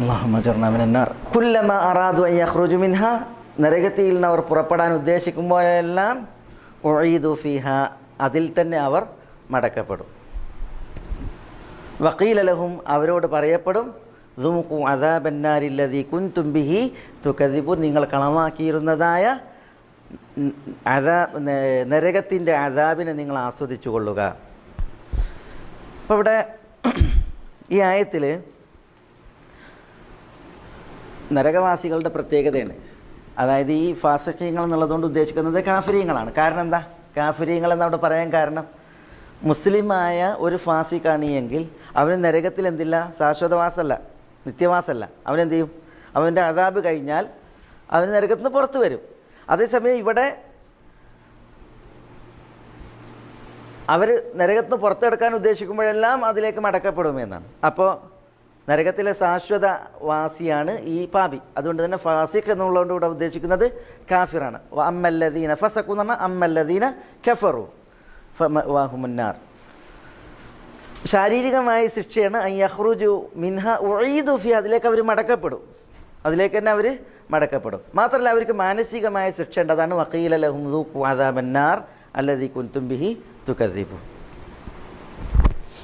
അള്ളാഹുമജർണാമിനാർ കുല്ലമ നരകത്തിയിൽ നിന്ന് അവർ പുറപ്പെടാൻ ഉദ്ദേശിക്കുമ്പോഴെല്ലാം ഒഴീദു ഫിഹ. അതിൽ തന്നെ അവർ മടക്കപ്പെടും. വക്കീലലഹും അവരോട് പറയപ്പെടും ദുമുക്കു അദാബന്നാരില്ലതി കുൻ തുമ്പിഹി തുക്കതിപു നിങ്ങൾ കളമാക്കിയിരുന്നതായ അതാ നരകത്തിന്റെ അതാബിനെ നിങ്ങൾ ആസ്വദിച്ചു കൊള്ളുക. അപ്പോൾ ഇവിടെ ഈ ആയത്തിൽ നരകവാസികളുടെ പ്രത്യേകതയാണ്. അതായത് ഈ ഫാസഖ്യങ്ങൾ എന്നുള്ളതുകൊണ്ട് ഉദ്ദേശിക്കുന്നത് കാഫര്യങ്ങളാണ് കാരണം എന്താ? കാഫര്യങ്ങൾ എന്നവിടെ പറയാൻ കാരണം മുസ്ലിമായ ഒരു ഫാസിക്കാണ് എങ്കിൽ അവന് നരകത്തിൽ എന്തില്ല? ശാശ്വതവാസമല്ല നിത്യവാസമല്ല. അവനെന്ത് ചെയ്യും? അവന്റെ അതാബ് കഴിഞ്ഞാൽ അവന് നരകത്തിൽ നിന്ന് പുറത്ത് വരും. അതേസമയം ഇവിടെ അവർ നരകത്തിന് പുറത്തെടുക്കാൻ ഉദ്ദേശിക്കുമ്പോഴെല്ലാം അതിലേക്ക് മടക്കപ്പെടുമെന്നാണ്. അപ്പോൾ നരകത്തിലെ ശാശ്വത വാസിയാണ് ഈ പാപി. അതുകൊണ്ട് തന്നെ ഫാസിഖ് എന്നുള്ളതുകൊണ്ട് ഇവിടെ ഉദ്ദേശിക്കുന്നത് കാഫിറാണ്. അമ്മല്ലദീന ഫസഖു എന്ന് പറഞ്ഞാൽ അമ്മല്ലദീന ഖഫറു വാഹുമുന്നാർ. ശാരീരികമായ ശിക്ഷയാണ് അയ്യഹ്റുജു മിൻഹ ഉഴീദു ഫി അതിലേക്ക് അവർ മടക്കപ്പെടും. അതിലേക്ക് തന്നെ അവർ മടക്കപ്പെടും. മാത്രമല്ല അവർക്ക് മാനസികമായ ശിക്ഷ ഉണ്ട് അതാണ് വക്കീല ലഹും അദാബന്നാർ അല്ലദീ കുൻതും ബിഹി തുക്കദീബു